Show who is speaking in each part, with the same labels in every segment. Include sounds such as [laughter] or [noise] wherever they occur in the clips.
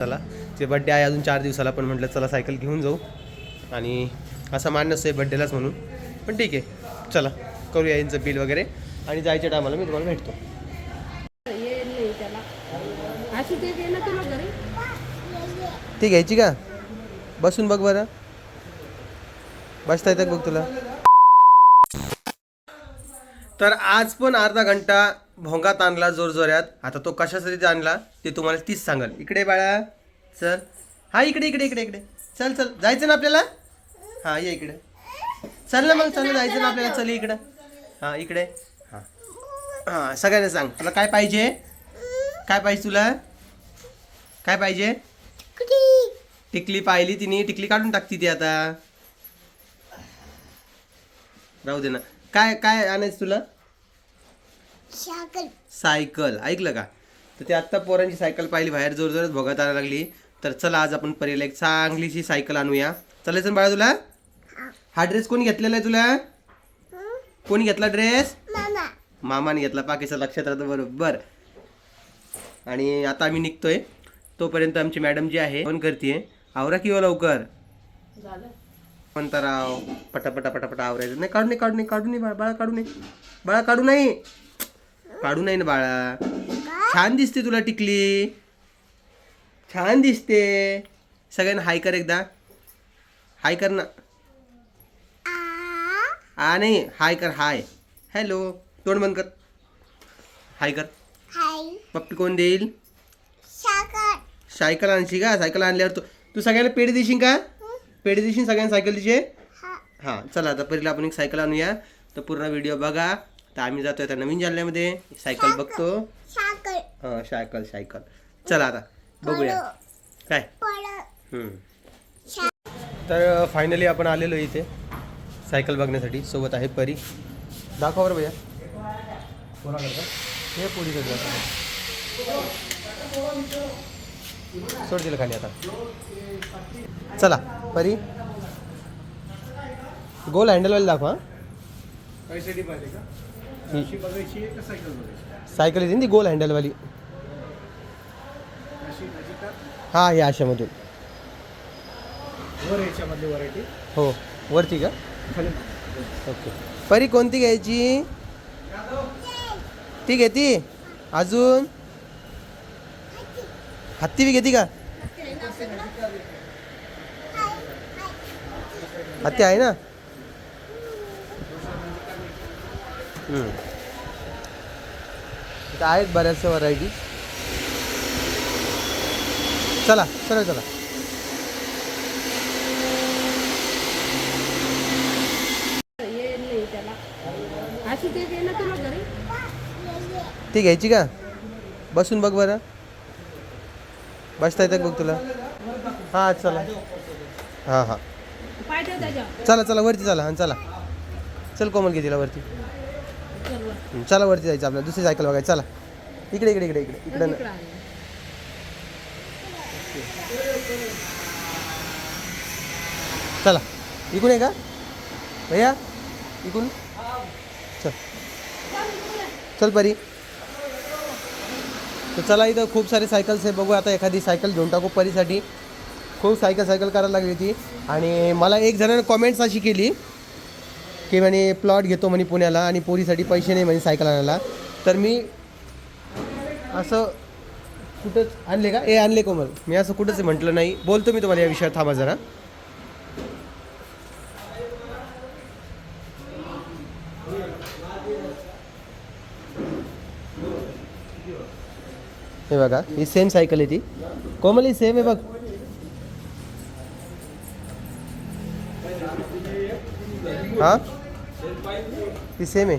Speaker 1: चला. ते बड्डे आहे अजून चार दिवसाला पण म्हटलं चला सायकल घेऊन जाऊ. आणि असं मान आहे बड्डेलाच म्हणून. पण ठीक आहे. चला करूया यांचं बिल वगैरे. आणि जायच्या टायमाला मी तुम्हाला भेटतो.
Speaker 2: ती
Speaker 1: घ्यायची का बसून बघ बरं. बसता येतं बघ तुला? तर आज पण अर्धा घंटा भोंगात आणला जोरजोऱ्यात आता तो कशासाठी आणला ते तुम्हाला तीच सांगाल. इकडे बाळा चल. हा इकडे इकडे इकडे इकडे. चल चल. जायचं ना आपल्याला? हा ये इकडे. चल ना मग चल जायचं ना आपल्याला. चल इकडं. हा इकडे. हा. हा सगळ्यांना सांग. तुला काय पाहिजे? काय पाहिजे तुला? काय पाहिजे? टिकली पाहिली तिने. टिकली काढून टाकती ती आता. राहू दे ना. काय काय आणायचं तुला? सायकल. ऐकलं का? तर ते आत्ता पोरांची सायकल पाहिली बाहेर जोर जोरात भोगात आणायला लागली. तर चला आज आपण परीला एक चांगलीशी सायकल आणूया. चालायचं ना बाळा तुला? हा. ड्रेस कोणी घेतलेला आहे तुला? कोणी घेतला ड्रेस? मामाने घेतला पाकिस्तान लक्षात राहतं बरोबर. आणि आता आम्ही निघतोय. तोपर्यंत आमची मॅडम जी आहे फोन करते आवरा किंवा लवकर?
Speaker 2: झालं.
Speaker 1: म्हणता राव पटापटा पटापटा आवरायचं. नाही काढू नाही काढू नाही काढू नाही बाळा बाळा काढू नाही बाळा काढू नाही. काढू नाही ना बाळा. छान दिसते तुला टिकली. छान दिसते. सगळ्यांना हाय कर एकदा. हाय कर ना. आ? नाही हाय कर हाय. हॅलो तोंड बंद कर. हाय कर. पप्पी कोण देईल? सायकल. आणशी का? सायकल आणल्यावर तू तू सगळ्यांना पेढी देशील का? पेढी देशील सगळ्यांना सायकल दिशे हां. चला आता पहिला आपण एक सायकल आणूया. तर पूर्ण व्हिडिओ बघा. तर आम्ही जातोय आता नवीन जालन्यामध्ये. सायकल बघतो. हां सायकल सायकल. चला आता बघूया. काय? हम्म. तर फायनली आपण आलेलो इथे सायकल बघण्यासाठी. सोबत आहे परी. दाखवा बरं भैया. हे पोरी सोड दिलं खाली आता. चला परी. गोल हँडलवाली दाखवा
Speaker 3: पैशाची पाहिजे का? अशी बघायची आहे का सायकल बघायची
Speaker 1: सायकल येते ना ती गोल हँडलवाली.
Speaker 3: अशी अशी का
Speaker 1: हा
Speaker 3: वर याच्यामधली व्हरायटी
Speaker 1: हो वरती का?
Speaker 3: खाली.
Speaker 1: ओके. परी कोणती घ्यायची? ती घेती? अजून? हत्ती बी घेती का? हत्ती आहे ना? इथं आहेत बऱ्याचशा व्हरायटी चला चला चला.
Speaker 2: ती
Speaker 1: घ्यायची का? बसून बघ बरं. बसता येतं बघ तुला? हां चला. हां हां. चला चला वरती चला हां चला. चल कोमल घे तिला वरती.
Speaker 2: चल वर.
Speaker 1: चला वरती जायचं आपल्याला. दुसरी सायकल बघायची. चला. इकडे इकडे इकडे इकडे. इकडे ना. चला. इकडून आहे का? भैया इकडून? चल. चल परी. तर चला इथं खूप सारे सायकल्स आहे. बघू आता एखादी सायकल घेऊन टाकू परीसाठी. खूप सायकल सायकल करायला लागली होती. आणि मला एक जणांनी कॉमेंट्स अशी केली. की म्हणे प्लॉट घेतो म्हणे पुण्याला आणि पोरीसाठी पैसे नाही म्हणे सायकल आणायला. तर मी असं कुठंच आणले का? ए आणले कोमल. मी असं कुठंच म्हटलं नाही. बोलतो मी तुम्हाला या विषयात थांबा जरा. हे बघा ही सेम सायकल आहे ती. कोमल ही सेम आहे बघ. हां? ती सेम आहे.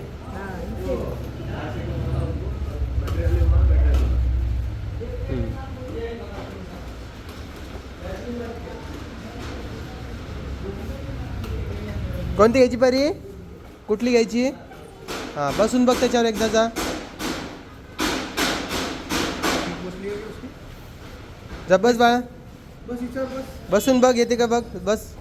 Speaker 1: कोणती घ्यायची परी? कुठली घ्यायची? हां बसून बघ त्याच्यावर एकदा जा. जा बस बाळा.
Speaker 3: बस विचार बस.
Speaker 1: बसून बघ येते का बघ? बस.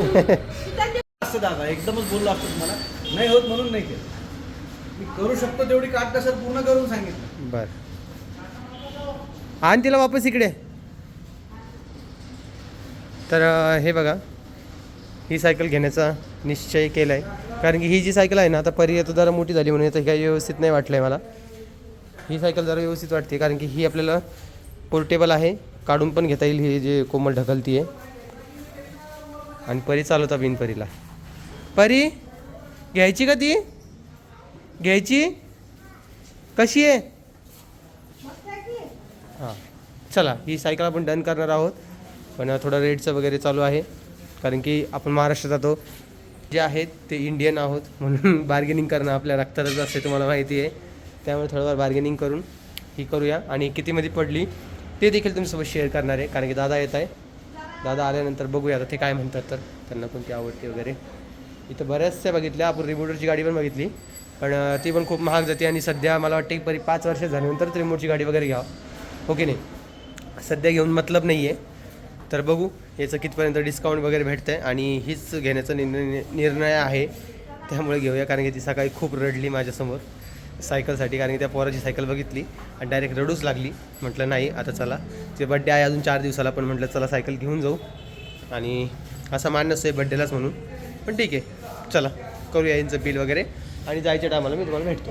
Speaker 3: असं दादा एकदमच बोललो असतो तुम्हाला. नाही होत म्हणून नाही केलं. मी करू शकतो तेवढी काटकसर पूर्ण करून सांगितलं.
Speaker 1: बर. आण तिला वापस इकडे. तर अं, हे बघा. ही सायकल घेण्याचा निश्चय केला आहे कारण की ही जी सायकल आहे ना आता परी आता जरा मोठी झाली म्हणून याचं काही व्यवस्थित नाही वाटलं आहे मला. ही सायकल जरा व्यवस्थित वाटते कारण की ही आपल्याला पोर्टेबल आहे. काढून पण घेता येईल ही जे कोमल ढकलती आहे आणि परी चालवता बिन परीला. परी घ्यायची का ती? घ्यायची? कशी आहे? हां. चला ही सायकल आपण डन करणार आहोत. पण थोडं रेटचं वगैरे चालू आहे. कारण की आपण महाराष्ट्रात जातो. जे आहेत ते इंडियन आहोत. म्हणून [laughs] बार्गेनिंग करणं आपल्या रक्तातच असते तुम्हाला माहिती आहे. त्यामुळे थोडंफार बार्गेनिंग करून ही करूया. आणि कितीमध्ये पडली ते देखील तुमच्यासोबत शेअर करणार आहे. कारण की दादा येत आहे. दादा आल्यानंतर बघूया आता ते काय म्हणतात तर. त्यांना कोणती आवडते वगैरे. इथं बऱ्याचशा बघितल्या आपण रिमोटरची गाडी पण बघितली. पण ती पण खूप महाग जाते आणि सध्या मला वाटते की परी पाच वर्ष झाल्यानंतर रिमोटची गाडी वगैरे घ्या ओके हो नाही? सध्या घेऊन मतलब नाही आहे तर बघू याचं कितपर्यंत डिस्काउंट वगैरे भेटतं आहे आणि हीच घेण्याचा निर्णय निर्णय आहे. त्यामुळे घेऊया कारण की ती सकाळी खूप रडली माझ्यासमोर. सायकलसाठी कारण की त्या पोराची सायकल बघितली आणि डायरेक्ट रडूच लागली. म्हटलं नाही आता चला. ते बड्डे आहे अजून चार दिवसाला पण म्हटलं चला सायकल घेऊन जाऊ. आणि असं मान नसतं आहे बड्डेलाच म्हणून. पण ठीक आहे चला करूया यांचं बिल वगैरे. आणि जायच्या टायमाला मी तुम्हाला भेटतो.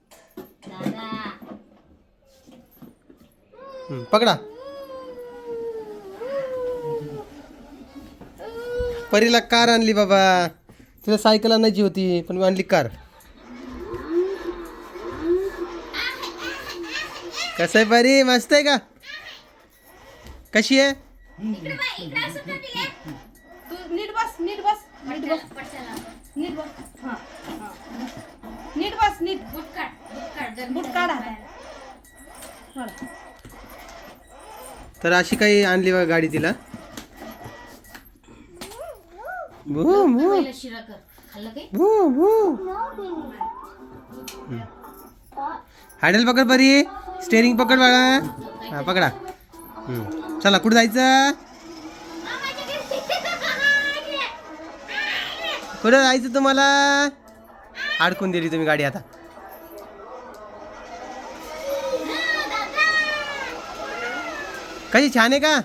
Speaker 1: हं, पकडा. परीला कार आणली बाबा. तुला सायकल आणायची होती पण मी आणली कार. कसं आहे परी? मस्त आहे का? कशी आहे?
Speaker 2: तू नीट बस नीट बस. नीट बस. नीट बस. हा हा. नीट बस नीट. बुट काढ आता. काढ.
Speaker 1: तर अशी काही आणली बघा गाडी तिला. भू भू. भू भू. हॅडल पकड परी. स्टेरिंग पकड बाळा. हा पकडा. चला कुठं जायचं? कुठं जायचं तुम्हाला? अडकून दिली तुम्ही गाडी आता. कशी छान आहे का?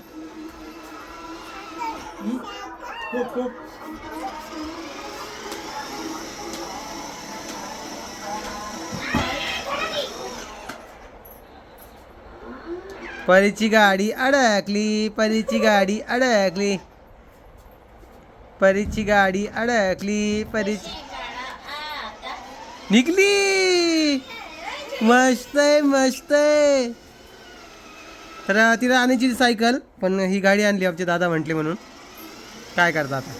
Speaker 1: परीची गाडी अडकली परीची गाडी अडकली। परीची गाडी अडकली परीची निघली मस्त आहे मस्त आहे तर तिला आणायची सायकल पण ही गाडी आणली आमचे दादा म्हटले म्हणून. काय करता आता?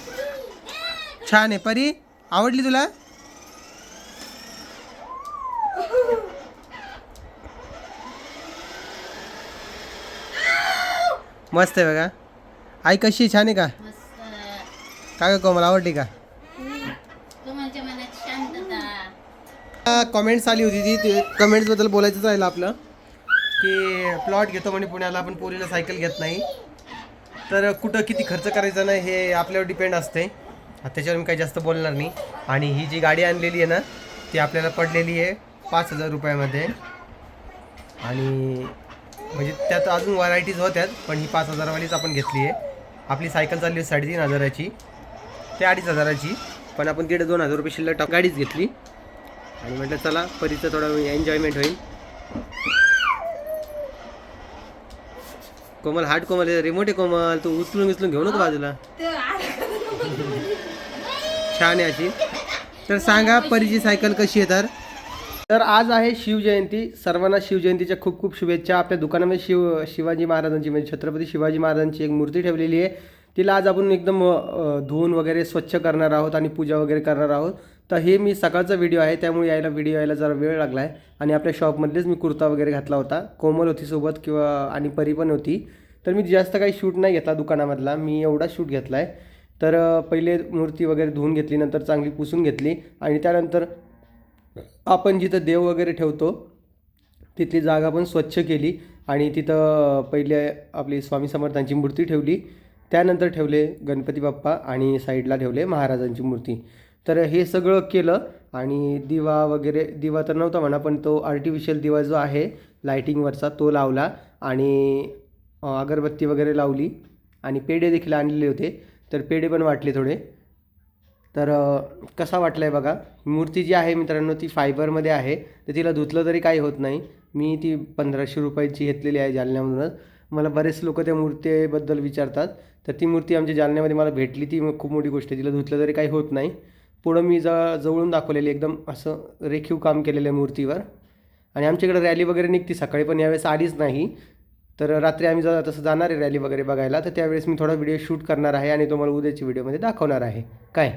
Speaker 1: छान आहे. परी आवडली तुला? मस्त आहे बघा. आई कशी? छान आहे का? काय कोमल आवडली का?
Speaker 4: तुमच्या मनात शांतता.
Speaker 1: कमेंट्स आली होती ती. ते कमेंट्सबद्दल बोलायचंच राहिलं आपलं. की प्लॉट घेतो म्हणे पुण्याला आपण पोरीला सायकल घेत नाही. तर कुठं किती खर्च करायचा नाही हे आपल्यावर डिपेंड असते त्याच्यावर मी काही जास्त बोलणार नाही. आणि ही जी गाडी आणलेली आहे ना ती आपल्याला पडलेली आहे पाच हजार रुपयामध्ये. आणि म्हणजे त्यात अजून व्हरायटीज होत्यात पण ही पाच हजारवालीच आपण घेतली आहे. आपली सायकल चालली होती साडेतीन हजाराची. ते अडीच हजाराची. पण आपण दीड दोन हजार रुपये शिल्लक गाडीच घेतली. आणि म्हटलं चला परीचं थोडं एन्जॉयमेंट होईल. कोमल हाट कोमल रिमोट आहे कोमल तू उचलून उचलून घेऊ नको बाजूला. छान आहे अशी. तर सांगा परीची सायकल कशी आहे तर? तर आज आहे शिवजयंती. सर्वांना शिवजयंतीच्या खूप खूप शुभेच्छा. आपल्या दुकानामध्ये शिव शिवाजी महाराजांची म्हणजे छत्रपती शिवाजी महाराजांची एक मूर्ती ठेवलेली आहे. तिला आज आपण एकदम धुवून वगैरे स्वच्छ करणार आहोत आणि पूजा वगैरे करणार आहोत. तर हे मी सकाळचा व्हिडिओ आहे त्यामुळे यायला व्हिडिओ यायला जरा वेळ लागला आहे आणि आपल्या शॉपमधलेच मी कुर्ता वगैरे घातला होता. कोमल होती सोबत किंवा आणि परी पण होती. तर मी जास्त काही शूट नाही घेतला दुकानामधला. मी एवढा शूट घेतला आहे तर पहिले मूर्ती वगैरे धुवून घेतली नंतर चांगली पुसून घेतली. आणि त्यानंतर आपण जिथं देव वगैरे ठेवतो तिथली जागा पण स्वच्छ केली. आणि तिथं पहिले आपली स्वामी समर्थांची मूर्ती ठेवली. त्यानंतर ठेवले गणपती बाप्पा आणि साईडला ठेवले महाराजांची मूर्ती. तर हे सगळं केलं आणि दिवा वगैरे दिवा तर नव्हता म्हणा पण तो आर्टिफिशियल दिवा जो आहे लायटिंगवरचा तो लावला आणि अगरबत्ती वगैरे लावली आणि पेढे देखील आणलेले होते. तर पेढे पण वाटले थोडे. तर कसा वाटला आहे बघा? मूर्ती जी आहे मित्रांनो ती फायबरमध्ये आहे. तर तिला धुतलं तरी काही होत नाही. मी ती पंधराशे रुपयाची घेतलेली आहे जालन्यामधूनच. मला बरेच लोक त्या मूर्तीबद्दल विचारतात. तर ती मूर्ती आमच्या जालन्यामध्ये मला भेटली. ती खूप मोठी गोष्ट आहे. तिला धुतलं तरी काही होत नाही. पुढं मी ज जवळून दाखवलेली एकदम असं रेखीव काम केलेलं आहे मूर्तीवर. आणि आमच्याकडे रॅली वगैरे निघते सकाळी पण यावेळेस आलीच नाही. तर रात्री आम्ही जर तसं जाणार आहे रॅली वगैरे बघायला. तर त्यावेळेस मी थोडा व्हिडिओ शूट करणार आहे आणि तुम्हाला उद्याची व्हिडिओमध्ये दाखवणार आहे. काय?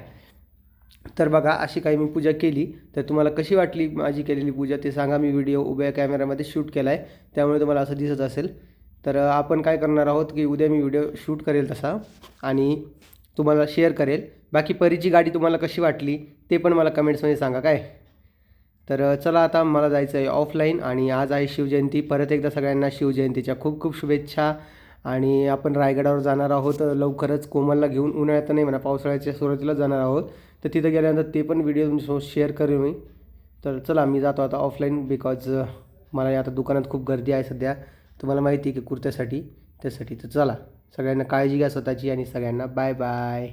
Speaker 1: तर बघा अशी काही मी पूजा केली. तर तुम्हाला कशी वाटली माझी केलेली पूजा ते सांगा. मी व्हिडिओ उभ्या कॅमेऱ्यामध्ये शूट केला आहे त्यामुळे तुम्हाला असं दिसत असेल. तर आपण काय करणार आहोत की उद्या मी व्हिडिओ शूट करेल तसा आणि तुम्हाला शेअर करेल. बाकी परीची गाडी तुम्हाला कशी वाटली ते पण मला कमेंट्समध्ये सांगा काय? तर चला आता मला जायचं आहे ऑफलाईन आणि आज आहे शिवजयंती. परत एकदा सगळ्यांना शिवजयंतीच्या खूप खूप शुभेच्छा आणि आपण रायगडावर जाणार आहोत. लवकरच कोमलला घेऊन उन्हाळ्यात नाही म्हणा पावसाळ्याच्या सुरुवातीला जाणार आहोत. तर तिथं गेल्यानंतर ते पण व्हिडिओ तुमच्यासोबत शेअर करेन मी. तर चला मी जातो आता ऑफलाईन बिकॉज मला आता दुकानात खूप गर्दी आहे सध्या. तुम्हाला माहिती आहे की कुर्त्यासाठी. त्यासाठी तर चला सगळ्यांना काळजी घ्या स्वतःची आणि सगळ्यांना बाय बाय